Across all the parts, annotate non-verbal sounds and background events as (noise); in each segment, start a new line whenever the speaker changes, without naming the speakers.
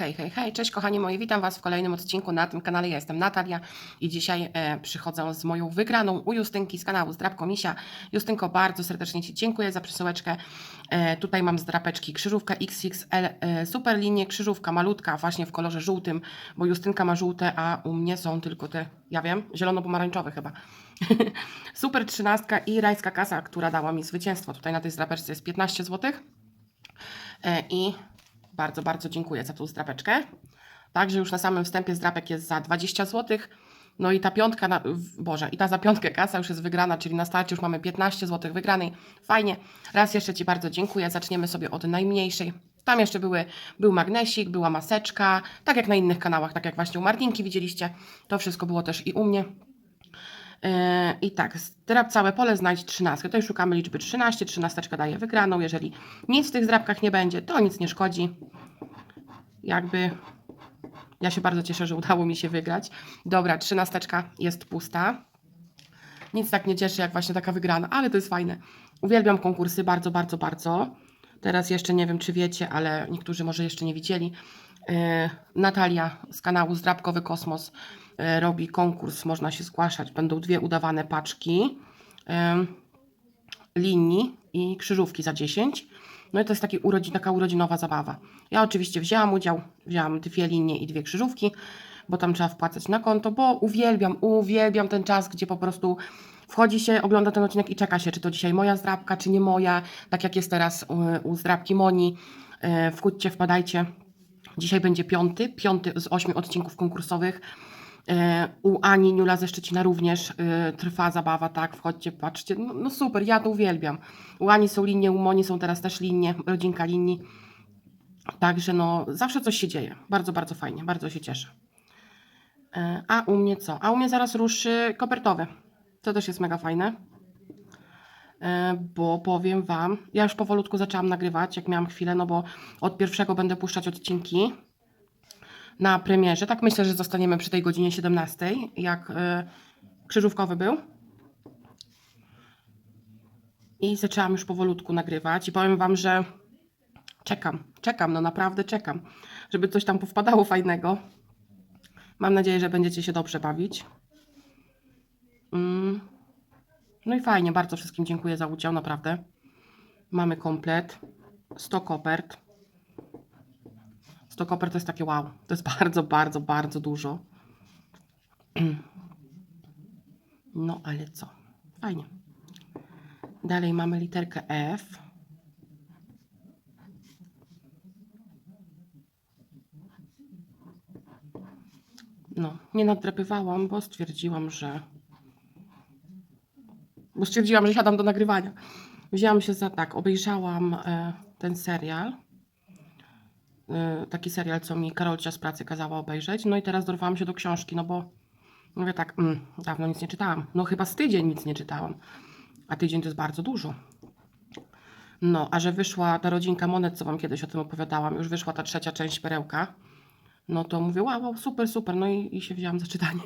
Hej, hej, hej, cześć kochani moi, witam Was w kolejnym odcinku na tym kanale. Ja jestem Natalia i dzisiaj e, przychodzę z moją wygraną u Justynki z kanału Zdrabko Misia. Justynko, bardzo serdecznie Ci dziękuję za przesyłeczkę. E, tutaj mam z drapeczki krzyżówka XXL, e, super linię, krzyżówka malutka, właśnie w kolorze żółtym, bo Justynka ma żółte, a u mnie są tylko te, ja wiem, zielono-pomarańczowe chyba. (laughs) super trzynastka i rajska kasa, która dała mi zwycięstwo. Tutaj na tej zdrapeczce jest 15 zł. E, I bardzo, bardzo dziękuję za tą zdrapeczkę. Także już na samym wstępie zdrapek jest za 20 zł. No i ta piątka, na, Boże, i ta za piątkę kasa już jest wygrana, czyli na starcie już mamy 15 zł wygranej. Fajnie. Raz jeszcze Ci bardzo dziękuję. Zaczniemy sobie od najmniejszej. Tam jeszcze były, był magnesik, była maseczka, tak jak na innych kanałach, tak jak właśnie u Martinki widzieliście. To wszystko było też i u mnie. Yy, I tak, zdrab całe pole, znajdź 13. Tutaj szukamy liczby 13, 13 daje wygraną. Jeżeli nic w tych zdrabkach nie będzie, to nic nie szkodzi. Jakby ja się bardzo cieszę, że udało mi się wygrać. Dobra, 13 jest pusta. Nic tak nie cieszy jak właśnie taka wygrana, ale to jest fajne. Uwielbiam konkursy bardzo, bardzo, bardzo. Teraz jeszcze nie wiem, czy wiecie, ale niektórzy może jeszcze nie widzieli. Yy, Natalia z kanału Zdrabkowy Kosmos robi konkurs, można się zgłaszać. Będą dwie udawane paczki yy, linii i krzyżówki za 10. No i to jest taki urodzin, taka urodzinowa zabawa. Ja oczywiście wzięłam udział, wzięłam dwie linie i dwie krzyżówki, bo tam trzeba wpłacać na konto, bo uwielbiam, uwielbiam ten czas, gdzie po prostu wchodzi się, ogląda ten odcinek i czeka się, czy to dzisiaj moja zdrabka, czy nie moja, tak jak jest teraz u, u zdrabki Moni. Yy, Wchódźcie, wpadajcie. Dzisiaj będzie piąty, piąty z ośmiu odcinków konkursowych. E, U Ani Niula ze Szczecina również e, trwa zabawa, tak, wchodźcie, patrzcie, no, no super, ja to uwielbiam. U Ani są linie, u Moni są teraz też linie, rodzinka linii. Także no, zawsze coś się dzieje. Bardzo, bardzo fajnie, bardzo się cieszę. E, A u mnie co? A u mnie zaraz ruszy kopertowy. To też jest mega fajne. Bo powiem Wam, ja już powolutku zaczęłam nagrywać, jak miałam chwilę, no bo od pierwszego będę puszczać odcinki na premierze. Tak myślę, że zostaniemy przy tej godzinie 17, jak y, krzyżówkowy był. I zaczęłam już powolutku nagrywać i powiem Wam, że czekam, czekam, no naprawdę czekam, żeby coś tam powpadało fajnego. Mam nadzieję, że będziecie się dobrze bawić. Mm. No i fajnie, bardzo wszystkim dziękuję za udział, naprawdę. Mamy komplet, 100 kopert. 100 koper to jest takie wow. To jest (laughs) bardzo, bardzo, bardzo dużo. (clears throat) No ale co? Fajnie. Dalej mamy literkę F. No, nie nadrapywałam, bo stwierdziłam, że. Bo stwierdziłam, że siadam do nagrywania. Wzięłam się za tak, obejrzałam e, ten serial taki serial, co mi Karolcia z pracy kazała obejrzeć. No i teraz dorwałam się do książki, no bo mówię tak, mm, dawno nic nie czytałam. No chyba z tydzień nic nie czytałam. A tydzień to jest bardzo dużo. No, a że wyszła ta rodzinka monet, co wam kiedyś o tym opowiadałam, już wyszła ta trzecia część perełka, no to mówię, wow super, super. No i, i się wzięłam za czytanie.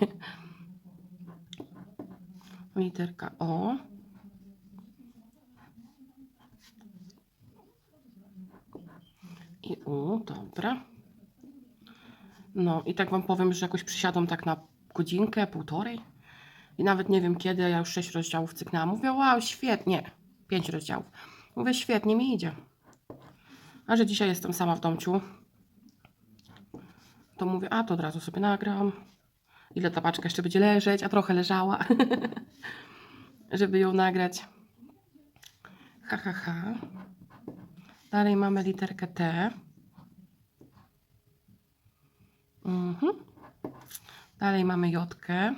Literka O. I U, dobra. No i tak Wam powiem, że jakoś przysiadam tak na godzinkę, półtorej. I nawet nie wiem kiedy, ja już sześć rozdziałów cyknęłam. Mówię, wow, świetnie. Pięć rozdziałów. Mówię, świetnie mi idzie. A że dzisiaj jestem sama w domciu, to mówię, a to od razu sobie nagram. Ile ta paczka jeszcze będzie leżeć, a trochę leżała, (laughs) żeby ją nagrać. Ha, ha, ha. Dalej mamy literkę T. Mhm. Dalej mamy Jotkę.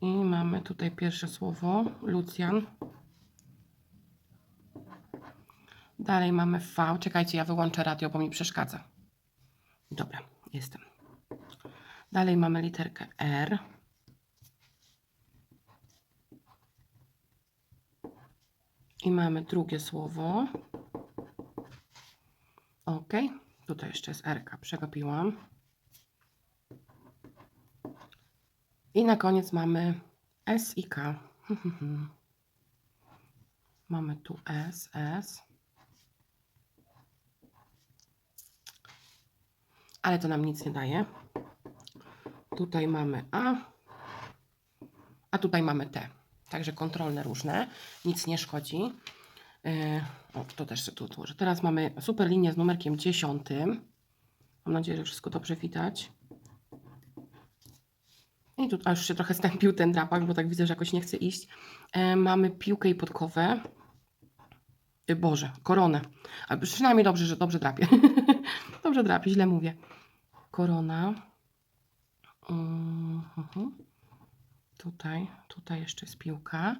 I mamy tutaj pierwsze słowo, Lucjan. Dalej mamy V. Czekajcie, ja wyłączę radio, bo mi przeszkadza. Dobra, jestem. Dalej mamy literkę R. I mamy drugie słowo. Ok, tutaj jeszcze jest R, przegapiłam. I na koniec mamy S i K. (laughs) mamy tu S, S. ale to nam nic nie daje. Tutaj mamy A, a tutaj mamy T. Także kontrolne różne, nic nie szkodzi. Yy, o, to też sobie tu odłożę. Teraz mamy super linię z numerkiem 10. Mam nadzieję, że wszystko dobrze widać. I tu już się trochę stępił ten drapak, bo tak widzę, że jakoś nie chce iść. E, mamy piłkę i podkowę. E, Boże, koronę. A przynajmniej dobrze, że dobrze drapie. (laughs) dobrze drapie, źle mówię. Korona. Mhm. Tutaj, tutaj jeszcze jest piłka.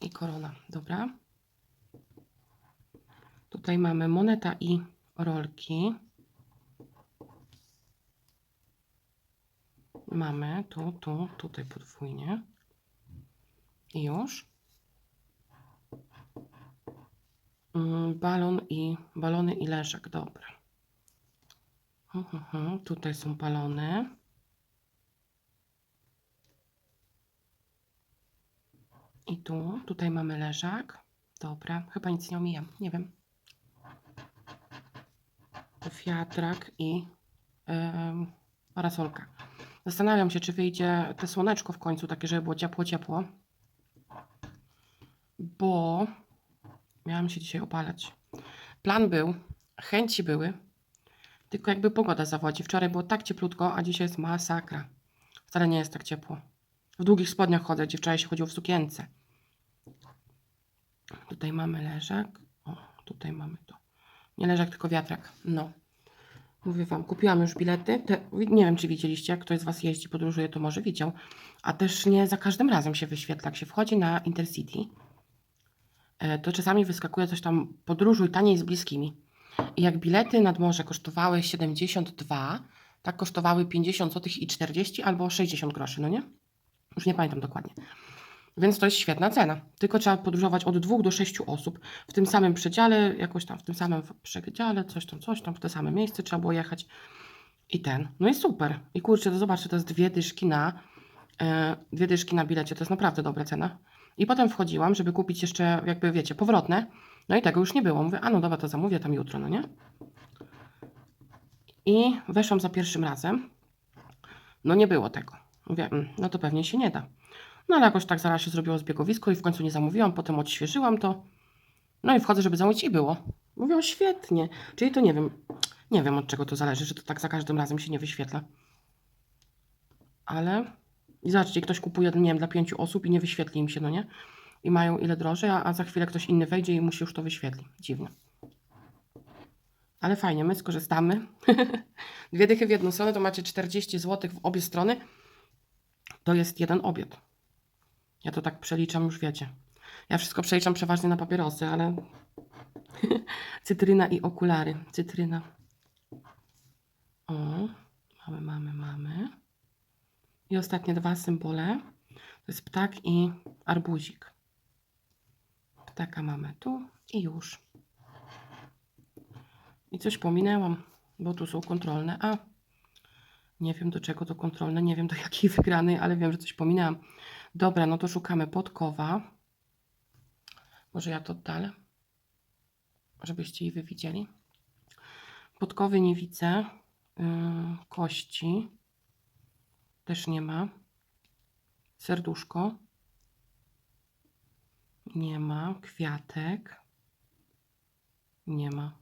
I korona, dobra. Tutaj mamy moneta i rolki. Mamy tu, tu, tutaj podwójnie. I już. Mm, Balon i balony i leżak, dobra. Mhm, mhm, Tutaj są balony. I tu, tutaj mamy leżak. Dobra, chyba nic nie omijam, nie wiem. Wiatrak i em, parasolka. Zastanawiam się, czy wyjdzie te słoneczko w końcu, takie, żeby było ciepło, ciepło. Bo miałam się dzisiaj opalać. Plan był, chęci były, tylko jakby pogoda zawodzi. Wczoraj było tak cieplutko, a dzisiaj jest masakra. Wcale nie jest tak ciepło. W długich spodniach chodzę, gdzie wczoraj się chodziło w sukience. Tutaj mamy leżak. O, tutaj mamy to. Nie leżak, tylko wiatrak. No. Mówię Wam, kupiłam już bilety. Te, nie wiem, czy widzieliście, jak ktoś z Was jeździ, podróżuje, to może widział. A też nie za każdym razem się wyświetla. Jak się wchodzi na Intercity, e, to czasami wyskakuje coś tam podróżuj taniej z bliskimi. I jak bilety nad morze kosztowały 72, tak kosztowały 50 zł i 40 albo 60 groszy, no nie? Już nie pamiętam dokładnie. Więc to jest świetna cena. Tylko trzeba podróżować od dwóch do sześciu osób w tym samym przedziale, jakoś tam w tym samym przedziale, coś tam, coś tam, w te same miejsce trzeba było jechać. I ten. No i super. I kurczę, to zobaczcie, to jest dwie dyszki na e, dwie dyszki na bilecie. To jest naprawdę dobra cena. I potem wchodziłam, żeby kupić jeszcze, jakby wiecie, powrotne. No i tego już nie było. Mówię, a no dobra, to zamówię tam jutro, no nie? I weszłam za pierwszym razem. No nie było tego. Mówię, mm, no to pewnie się nie da. No ale jakoś tak zaraz się zrobiło zbiegowisko i w końcu nie zamówiłam, potem odświeżyłam to. No i wchodzę, żeby zamówić i było. Mówią, świetnie. Czyli to nie wiem, nie wiem od czego to zależy, że to tak za każdym razem się nie wyświetla. Ale i zobaczcie, ktoś kupuje, nie wiem, dla pięciu osób i nie wyświetli im się, no nie? I mają ile drożej, a, a za chwilę ktoś inny wejdzie i mu się już to wyświetli. Dziwne. Ale fajnie, my skorzystamy. (laughs) Dwie dychy w jedną stronę, to macie 40 zł w obie strony. To jest jeden obiad. Ja to tak przeliczam, już wiecie. Ja wszystko przeliczam przeważnie na papierosy, ale (laughs) cytryna i okulary. Cytryna. O, mamy, mamy, mamy. I ostatnie dwa symbole. To jest ptak i arbuzik. Ptaka mamy tu i już. I coś pominęłam, bo tu są kontrolne. A, nie wiem do czego to kontrolne, nie wiem do jakiej wygranej, ale wiem, że coś pominęłam. Dobra, no to szukamy podkowa. Może ja to oddalę, żebyście i wy widzieli. Podkowy nie widzę. Yy, kości też nie ma. Serduszko. Nie ma. Kwiatek. Nie ma.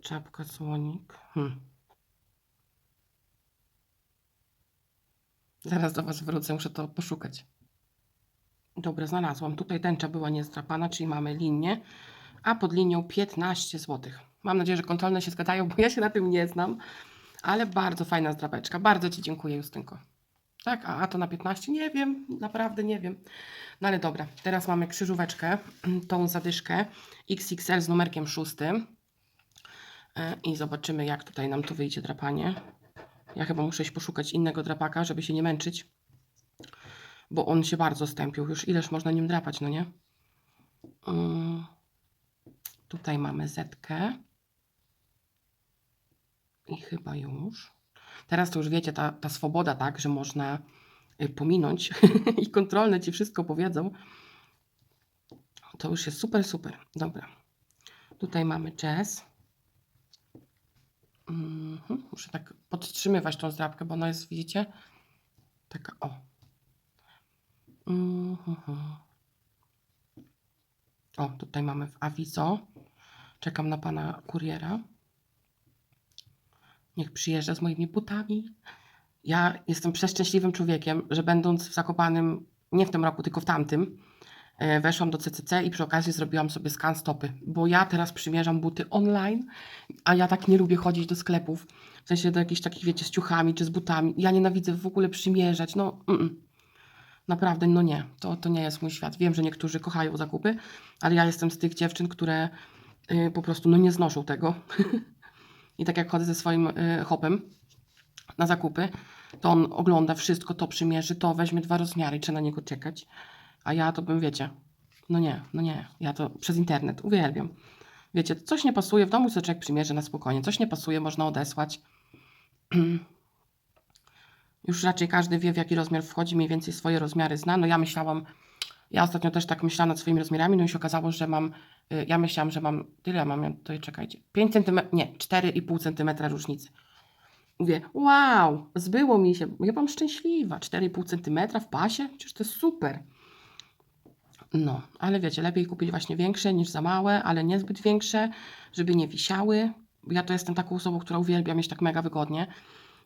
Czapka, słonik. Hmm. Zaraz do Was wrócę, muszę to poszukać. Dobra, znalazłam. Tutaj tęcza była niezdrapana, czyli mamy linię, a pod linią 15 zł. Mam nadzieję, że kontrolne się zgadzają, bo ja się na tym nie znam, ale bardzo fajna zdrapeczka. Bardzo Ci dziękuję, Justynko. Tak, a, a to na 15? Nie wiem, naprawdę nie wiem. No ale dobra, teraz mamy krzyżóweczkę, (clears throat) tą zadyszkę XXL z numerkiem 6. I zobaczymy, jak tutaj nam tu wyjdzie drapanie. Ja chyba muszę iść poszukać innego drapaka, żeby się nie męczyć. Bo on się bardzo stępił. Już ileż można nim drapać, no nie? Tutaj mamy zetkę. I chyba już. Teraz to już wiecie, ta, ta swoboda, tak, że można y, pominąć (laughs) i kontrolne ci wszystko powiedzą. To już jest super, super. Dobra. Tutaj mamy jazz. Muszę tak podtrzymywać tą zdrabkę, bo ona jest, widzicie? Taka, o. Mhm. O, tutaj mamy w awizo. Czekam na pana kuriera. Niech przyjeżdża z moimi butami. Ja jestem przeszczęśliwym człowiekiem, że będąc w Zakopanym, nie w tym roku, tylko w tamtym, weszłam do CCC i przy okazji zrobiłam sobie skan stopy, bo ja teraz przymierzam buty online, a ja tak nie lubię chodzić do sklepów, w sensie do jakichś takich, wiecie, z ciuchami czy z butami. Ja nienawidzę w ogóle przymierzać, no mm, naprawdę, no nie, to, to nie jest mój świat. Wiem, że niektórzy kochają zakupy, ale ja jestem z tych dziewczyn, które y, po prostu no nie znoszą tego. (laughs) I tak jak chodzę ze swoim y, hopem na zakupy, to on ogląda wszystko, to przymierzy, to weźmie dwa rozmiary trzeba na niego czekać. A ja to bym, wiecie, no nie, no nie, ja to przez internet uwielbiam. Wiecie, coś nie pasuje, w domu człowiek przymierzy na spokojnie, coś nie pasuje, można odesłać. (clears throat) Już raczej każdy wie, w jaki rozmiar wchodzi, mniej więcej swoje rozmiary zna. No ja myślałam, ja ostatnio też tak myślałam nad swoimi rozmiarami, no i się okazało, że mam, y, ja myślałam, że mam, tyle mam, tutaj czekajcie, 5 cm, nie, 4,5 cm różnicy. Mówię, wow, zbyło mi się, ja byłam szczęśliwa, 4,5 cm w pasie, przecież to jest super. No, ale wiecie, lepiej kupić właśnie większe niż za małe, ale niezbyt większe, żeby nie wisiały. Ja to jestem taką osobą, która uwielbia mieć tak mega wygodnie.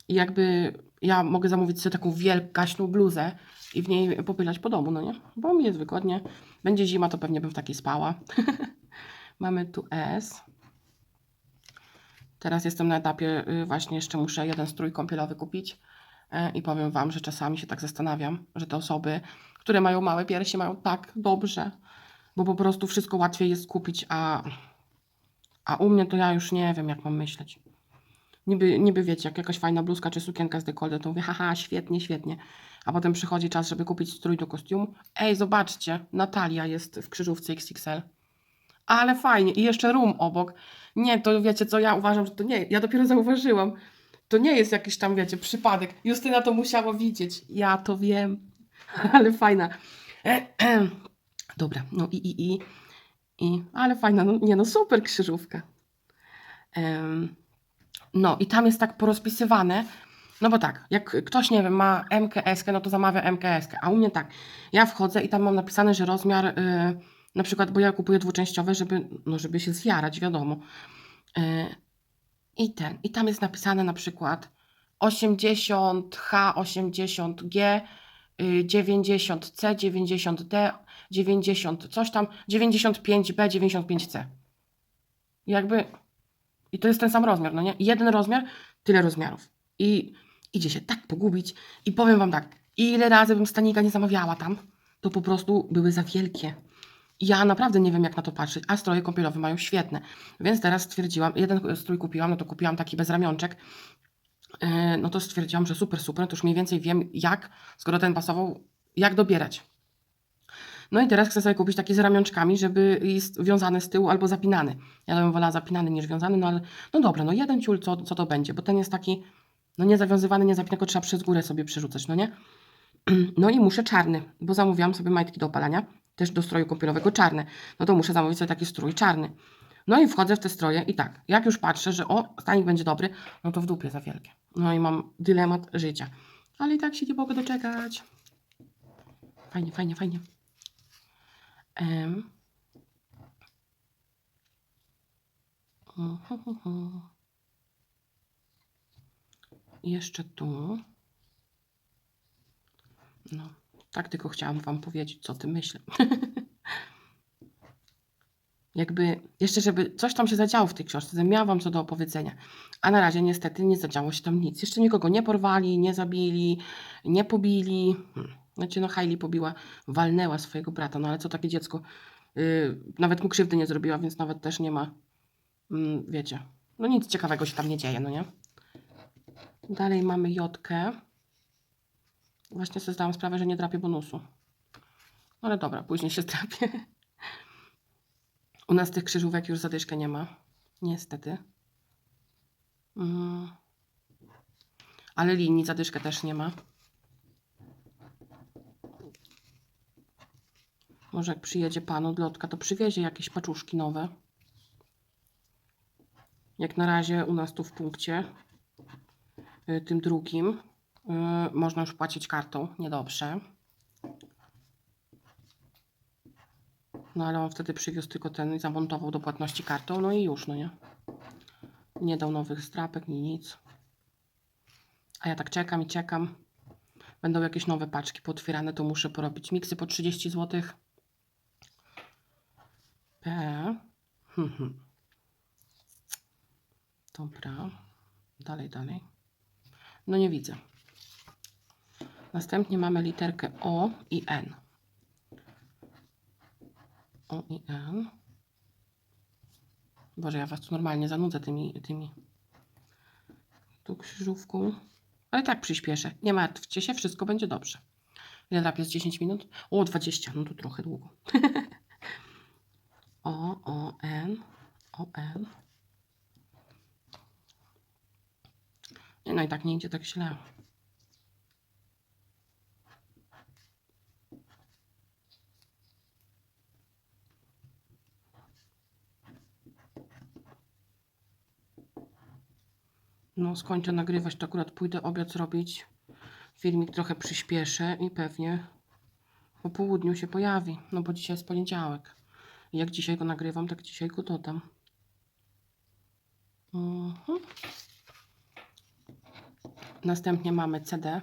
I jakby ja mogę zamówić sobie taką wielkaśną bluzę i w niej popylać po domu, no nie? Bo mi jest wygodnie. Będzie zima, to pewnie bym w takiej spała. (laughs) Mamy tu S. Teraz jestem na etapie, y, właśnie jeszcze muszę jeden strój kąpielowy kupić. E, I powiem Wam, że czasami się tak zastanawiam, że te osoby, które mają małe piersi, mają tak dobrze, bo po prostu wszystko łatwiej jest kupić, a, a u mnie to ja już nie wiem, jak mam myśleć. Niby, niby wiecie, jak jakaś fajna bluzka czy sukienka z dekoltem, to mówię, haha, świetnie, świetnie. A potem przychodzi czas, żeby kupić strój do kostiumu. Ej, zobaczcie, Natalia jest w krzyżówce XXL. Ale fajnie. I jeszcze room obok. Nie, to wiecie co, ja uważam, że to nie, ja dopiero zauważyłam. To nie jest jakiś tam, wiecie, przypadek. Justyna to musiała widzieć. Ja to wiem. (laughs) Ale fajna. (clears throat) Dobra, no i, i, i, i, ale fajna, no nie no, super krzyżówka. No i tam jest tak porozpisywane, no bo tak, jak ktoś, nie wiem, ma MKS, no to zamawia MKS, a u mnie tak, ja wchodzę i tam mam napisane, że rozmiar, y, na przykład, bo ja kupuję dwuczęściowe, żeby, no żeby się zjarać, wiadomo. Y, I ten, i tam jest napisane na przykład 80H, 80G, y, 90C, 90D, 90, coś tam, 95B, 95C. Jakby i to jest ten sam rozmiar, no nie? Jeden rozmiar, tyle rozmiarów. I idzie się tak pogubić. I powiem Wam tak, ile razy bym stanika nie zamawiała tam, to po prostu były za wielkie. Ja naprawdę nie wiem, jak na to patrzeć, a stroje kąpielowe mają świetne. Więc teraz stwierdziłam, jeden strój kupiłam, no to kupiłam taki bez ramionczek. Yy, No to stwierdziłam, że super, super, to już mniej więcej wiem, jak, skoro ten pasował, jak dobierać. No i teraz chcę sobie kupić taki z ramionczkami, żeby jest wiązany z tyłu albo zapinany. Ja bym wolała zapinany niż wiązany, no ale no dobra, no jeden ciul, co, co to będzie, bo ten jest taki, no nie zawiązywany, nie zapinany, tylko trzeba przez górę sobie przerzucać, no nie? (clears throat) No i muszę czarny, bo zamówiłam sobie majtki do opalania, też do stroju kąpielowego czarne. No to muszę zamówić sobie taki strój czarny. No i wchodzę w te stroje i tak, jak już patrzę, że o, stanik będzie dobry, no to w dupie za wielkie. No i mam dylemat życia. Ale i tak się nie mogę doczekać. Fajnie, fajnie, fajnie. Mhm. (laughs) Jeszcze tu. No, tak tylko chciałam Wam powiedzieć, co ty myślę. (laughs) Jakby, jeszcze żeby coś tam się zadziało w tej książce, miałam Wam co do opowiedzenia. A na razie niestety nie zadziało się tam nic. Jeszcze nikogo nie porwali, nie zabili, nie pobili. Hmm. Znaczy, no Hailey pobiła, walnęła swojego brata, no ale co takie dziecko, yy, nawet mu krzywdy nie zrobiła, więc nawet też nie ma, mm, wiecie, no nic ciekawego się tam nie dzieje, no nie? Dalej mamy Jotkę. Właśnie sobie zdałam sprawę, że nie drapię bonusu. Ale dobra, później się (laughs) zdrapię. U nas tych krzyżówek już zadyszkę nie ma. Niestety. Mm. Ale linii zadyszkę też nie ma. Może jak przyjedzie pan od lotka, to przywiezie jakieś paczuszki nowe. Jak na razie u nas tu w punkcie y, tym drugim y, można już płacić kartą. Niedobrze. No ale on wtedy przywiózł tylko ten i zamontował do płatności kartą, no i już, no nie? Nie dał nowych strapek, ni nic. A ja tak czekam i czekam. Będą jakieś nowe paczki potwierane, to muszę porobić miksy po 30 zł. P. Hmm, hmm. Dobra. Dalej, dalej. No nie widzę. Następnie mamy literkę O i N. O i N. Boże, ja was tu normalnie zanudzę tymi, tymi tu krzyżówką. Ale tak przyspieszę. Nie martwcie się, wszystko będzie dobrze. Ile drap jest 10 minut? O, 20. No to trochę długo. (laughs) o, O, N. O, N. No i tak nie idzie tak źle. No, skończę nagrywać, to akurat pójdę obiad zrobić. Filmik trochę przyspieszę i pewnie po południu się pojawi. No bo dzisiaj jest poniedziałek. Jak dzisiaj go nagrywam, tak dzisiaj go dodam. Mhm. Następnie mamy CD.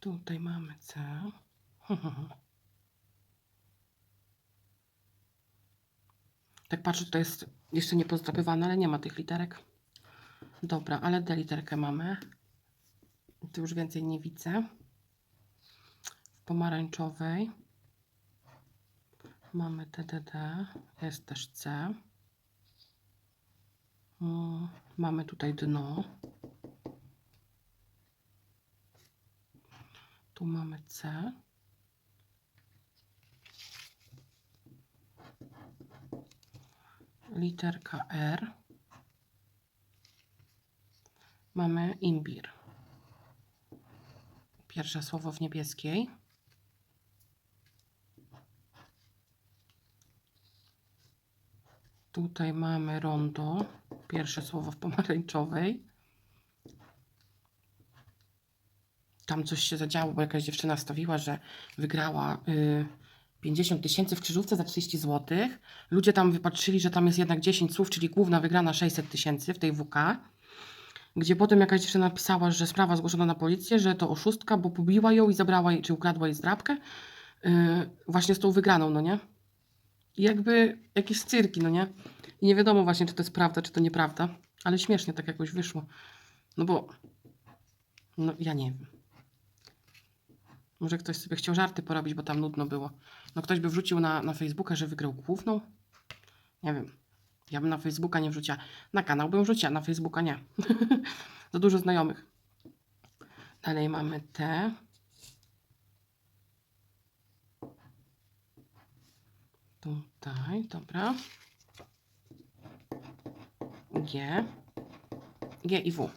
Tutaj mamy C. (laughs) Tak patrzę, to jest jeszcze nie pozdrapywane, ale nie ma tych literek. Dobra, ale D literkę mamy. Tu już więcej nie widzę. W pomarańczowej mamy TDD, jest też C. Mm, Mamy tutaj dno. Tu mamy C. Literka R. Mamy imbir. Pierwsze słowo w niebieskiej. Tutaj mamy rondo. Pierwsze słowo w pomarańczowej. Tam coś się zadziało, bo jakaś dziewczyna wstawiła, że wygrała y, 50 tysięcy w krzyżówce za 30 zł. Ludzie tam wypatrzyli, że tam jest jednak 10 słów, czyli główna wygrana 600 tysięcy w tej WK. Gdzie potem jakaś dziewczyna napisała, że sprawa zgłoszona na policję, że to oszustka, bo pobiła ją i zabrała jej, czy ukradła jej zdrabkę. Yy, właśnie z tą wygraną, no nie? Jakby jakieś cyrki, no nie? I nie wiadomo właśnie, czy to jest prawda, czy to nieprawda. Ale śmiesznie tak jakoś wyszło. No bo... No ja nie wiem. Może ktoś sobie chciał żarty porobić, bo tam nudno było. No ktoś by wrzucił na, na Facebooka, że wygrał główną. Nie wiem. Ja bym na Facebooka nie wrzuciła. Na kanał bym wrzuciła, na Facebooka nie. (laughs) Za dużo znajomych. Dalej mamy T. Tutaj, dobra. G. G i W.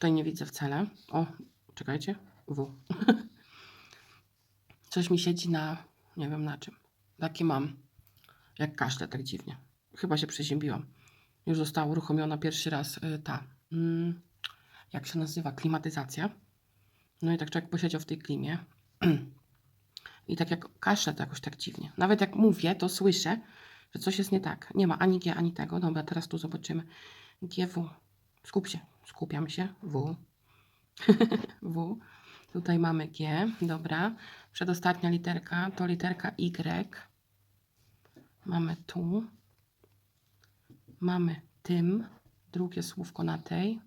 Tutaj nie widzę wcale. O, czekajcie. W. (laughs) Coś mi siedzi na, nie wiem na czym. Takie mam. Jak kaszle, tak dziwnie. Chyba się przeziębiłam. Już została uruchomiona pierwszy raz y, ta, mm, jak się nazywa, klimatyzacja. No i tak człowiek posiedział w tej klimie. (clears throat) I tak jak kaszle, to jakoś tak dziwnie. Nawet jak mówię, to słyszę, że coś jest nie tak. Nie ma ani G, ani tego. Dobra, teraz tu zobaczymy. GW. Skup się. Skupiam się. W. w. Tutaj mamy G. Dobra. Przedostatnia literka to literka Y. Mamy tu. Mamy tym. Drugie słówko na tej.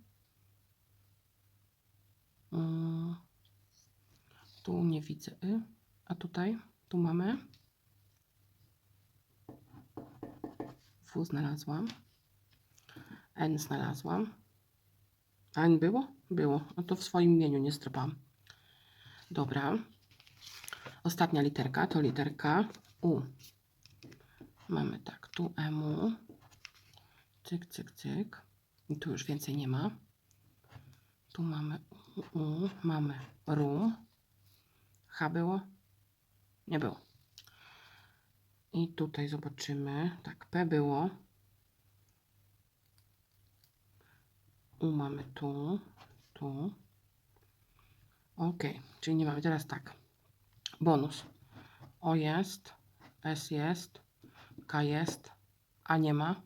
Mm. Tu nie widzę y. A tutaj? Tu mamy. W znalazłam. N znalazłam. A N było? Było. No to w swoim imieniu nie strapałam. Dobra. Ostatnia literka to literka U. Mamy tak, tu emu. Cyk, cyk, cyk. I tu już więcej nie ma. Tu mamy U, mamy RU. H było? Nie było. I tutaj zobaczymy. Tak, P było. Mamy tu, tu. Ok, czyli nie mamy. Teraz tak. Bonus. O jest, S jest, K jest, A nie ma.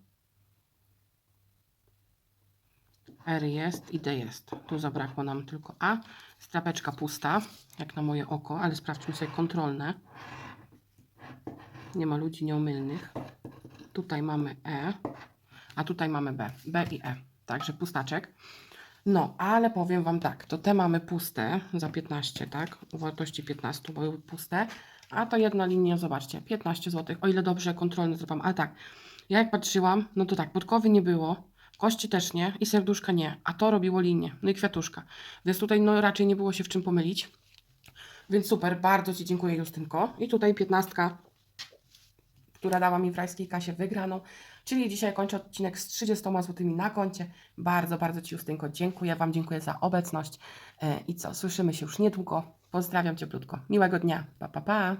R jest i D jest. Tu zabrakło nam tylko A. Strapeczka pusta, jak na moje oko, ale sprawdźmy sobie kontrolne. Nie ma ludzi nieomylnych. Tutaj mamy E, a tutaj mamy B. B i E. Także pustaczek. No, ale powiem Wam tak, to te mamy puste za 15, tak? U wartości 15 były puste, a to jedna linia, zobaczcie, 15 zł, o ile dobrze kontrolny zrobiłam, ale tak, ja jak patrzyłam, no to tak, podkowy nie było, kości też nie i serduszka nie, a to robiło linię, no i kwiatuszka, więc tutaj no raczej nie było się w czym pomylić, więc super, bardzo Ci dziękuję Justynko. I tutaj 15 która dała mi w rajskiej kasie wygraną. Czyli dzisiaj kończę odcinek z 30 zł na koncie. Bardzo, bardzo Ci Justynko dziękuję Wam, dziękuję za obecność. E, I co, słyszymy się już niedługo. Pozdrawiam Cieplutko. Miłego dnia. Pa, pa, pa.